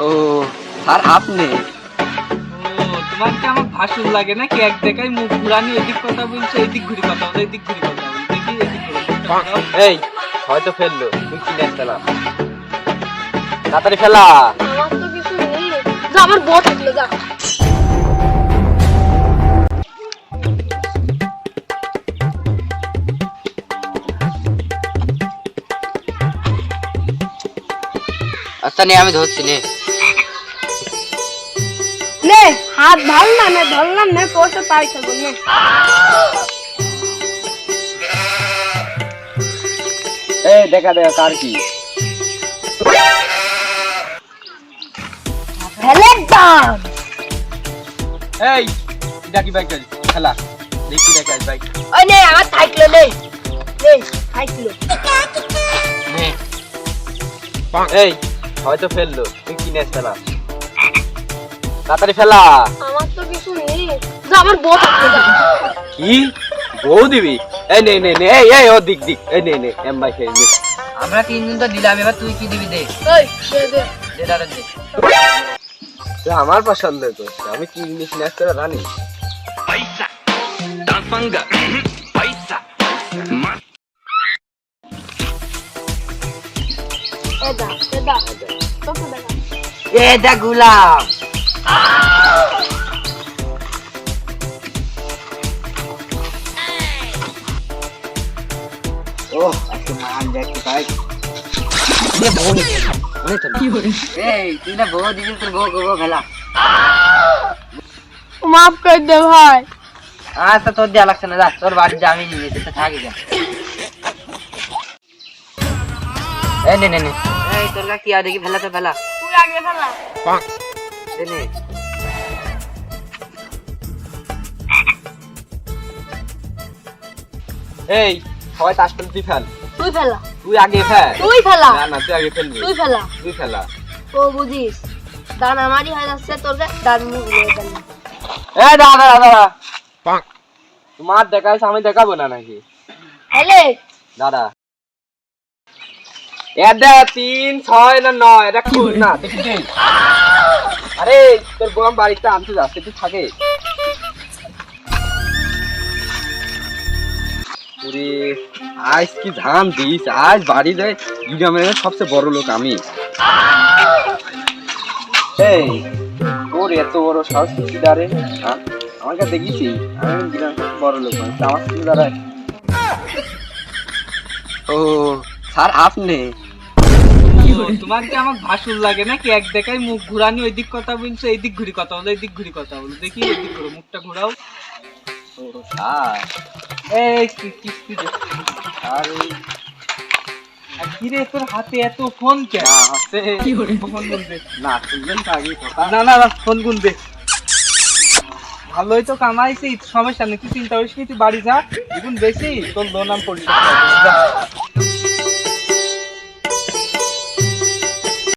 ও sir আপনি? তোমার কি আমার ভাসুর লাগে নাকি? এক দেখায় মুখ ঘুরানি এদিক কথা বলছে এদিক ঘুরি কথা বলে এদিক ঘুরি কথা বলে। দেখি এদিক ঘুরে এই হয়তো ফেলল তুই ফেলা তাড়াতাড়ি ফেলা। আমার তো কিছু নেই। যা আমার বউ থাকল যা। আচ্ছা নে আমি ধরছি নে। হাত ভালো না ধরলাম নে পড়তে পাই থাকব নে। এই দেখা দেখা কার কি? এই ডাকি বাইক খেলা। দেখি দেখা বাইক। ওই নে আমার থাকল নে। নে নে। এই হয়তো ফেলল তুই কি নেস ফেলা তাড়াতাড়ি ফেলা। আমার তো কিছু নেই। যা আমার বউ থাকল যা কি? বউ দিবি? এই নে নে নে এই এই ও দিক দিক। এই নে নে এম ভাই খেয়ে নে। আমরা তিনজন তো দিলাম এবার তুই কি দিবি দে? ওই দে দে। দে দাঁড়া দে। আমার পছন্দ তো। আমি কি জিনিস নেস তোরা জানি এ দা এ দা। তোকে দেখা এ দেখ গুলাম ও আজকে মান দেখতে পাই দে বউ নিয়ে অনেক তো এই তুই না বউ দিবি তোর বউ করব খেলা মাফ করে দে ভাই আচ্ছা তোর দেওয়া লাগছে না যা তোর বাড়ি যা আমি নিয়ে যেতে থাকি যা এই নে নে নে এই তোর কি আর দেখি ফেলা তো ফেলা তুই আগে ফেলা দে এই সবাই তাস ফেল তুই ফেল। তুই ফেলা। তুই আগে ফেল। তুই ফেলা। না না তুই আগে ফেলবি। তুই ফেলা। তুই ফেলা। ও বুঝিস। দান আমারই হয়ে যাচ্ছে তোর দান দিয়ে এ দাদা দাদা দাদা তোমার দেখাইছ আমি দেখাবো না নাকি? হেলে দাদা এটা তিন ছয় না নয় এটা কি? না দেখি। আরে তোর বোন বাড়িতে আনতে যাচ্ছে তুই থাকে আজ কি ধান দিস? আজ বাড়ি যায় গ্রামের সবচেয়ে বড় লোক আমি। এই তোর এত বড় সাহস দাঁড়ে হ্যাঁ? আমাকে দেখিছি আমি গ্রামের বড় লোক আমার দাঁড়ায়। ও স্যার আপনি? তোমার কি আমার ভাসুর লাগে নাকি? এক দেখায় মুখ ঘুরানি ওইদিক কথা বলছে এইদিক ঘুরি কথা বলে এদিক ঘুরি কথা বলে। দেখি এদিক ঘুরো মুখটা ঘোরাও। এই? আর এই তোর হাতে এত ফোন কে? না ফোন না শুনলেন আগে কথা। না না না ফোন গুন দে ভালোই তো কামাইছি সমস্যা নেই তুই চিন্তা করিস তুই বাড়ি যা। এখন বেশি তোর লোন আমি পরিশোধ।